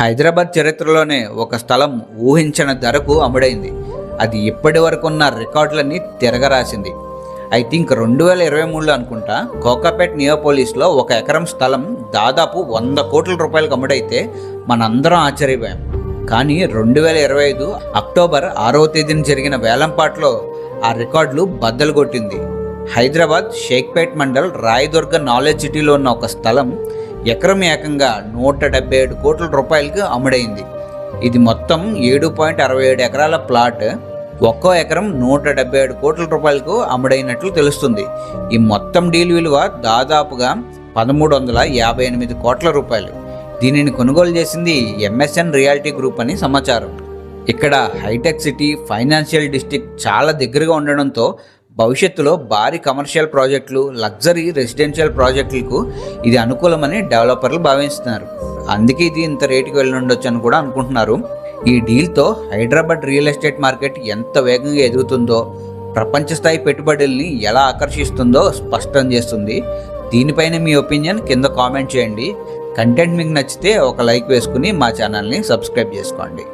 హైదరాబాద్ చరిత్రలోనే ఒక స్థలం ఊహించిన ధరకు అమ్ముడైంది. అది ఇప్పటి వరకు ఉన్న రికార్డులన్నీ తిరగరాసింది. ఐ థింక్ రెండు వేల ఇరవై మూడులో అనుకుంటా కోకాపేట్ నియోపోలిస్లో ఒక ఎకరం స్థలం దాదాపు వంద కోట్ల రూపాయలకు అమ్ముడైతే మనందరం ఆశ్చర్యపోయాం. కానీ రెండు వేల ఇరవై ఐదు అక్టోబర్ ఆరవ తేదీన జరిగిన వేలంపాట్లో ఆ రికార్డులు బద్దలు కొట్టింది. హైదరాబాద్ షేక్పేట్ మండల్ రాయదుర్గ నాలెడ్జ్ సిటీలో ఉన్న ఒక స్థలం ఎకరం ఏకంగా నూట డెబ్బై ఏడు కోట్ల రూపాయలకు అమ్ముడైంది. ఇది మొత్తం ఏడు పాయింట్ అరవై ఏడు ఎకరాల ప్లాట్. ఒక్కో ఎకరం నూట డెబ్బై ఏడు కోట్ల రూపాయలకు అమ్ముడైనట్లు తెలుస్తుంది. ఈ మొత్తం డీల్ విలువ దాదాపుగా పదమూడు వందల యాభై ఎనిమిది కోట్ల రూపాయలు. దీనిని కొనుగోలు చేసింది ఎంఎస్ఎన్ రియాలిటీ గ్రూప్ అని సమాచారం. ఇక్కడ హైటెక్ సిటీ ఫైనాన్షియల్ డిస్ట్రిక్ట్ చాలా దగ్గరగా ఉండడంతో భవిష్యత్తులో భారీ కమర్షియల్ ప్రాజెక్టులు లగ్జరీ రెసిడెన్షియల్ ప్రాజెక్టులకు ఇది అనుకూలమని డెవలపర్లు భావిస్తున్నారు. అందుకే ఇది ఇంత రేటుకి వెళ్ళుండొచ్చు అని కూడా అనుకుంటున్నారు. ఈ డీల్తో హైదరాబాద్ రియల్ ఎస్టేట్ మార్కెట్ ఎంత వేగంగా ఎదుగుతుందో ప్రపంచ స్థాయి పెట్టుబడుల్ని ఎలా ఆకర్షిస్తుందో స్పష్టం చేస్తుంది. దీనిపైన మీ ఒపీనియన్ కింద కామెంట్ చేయండి. కంటెంట్ మీకు నచ్చితే ఒక లైక్ వేసుకుని మా ఛానల్ని సబ్స్క్రైబ్ చేసుకోండి.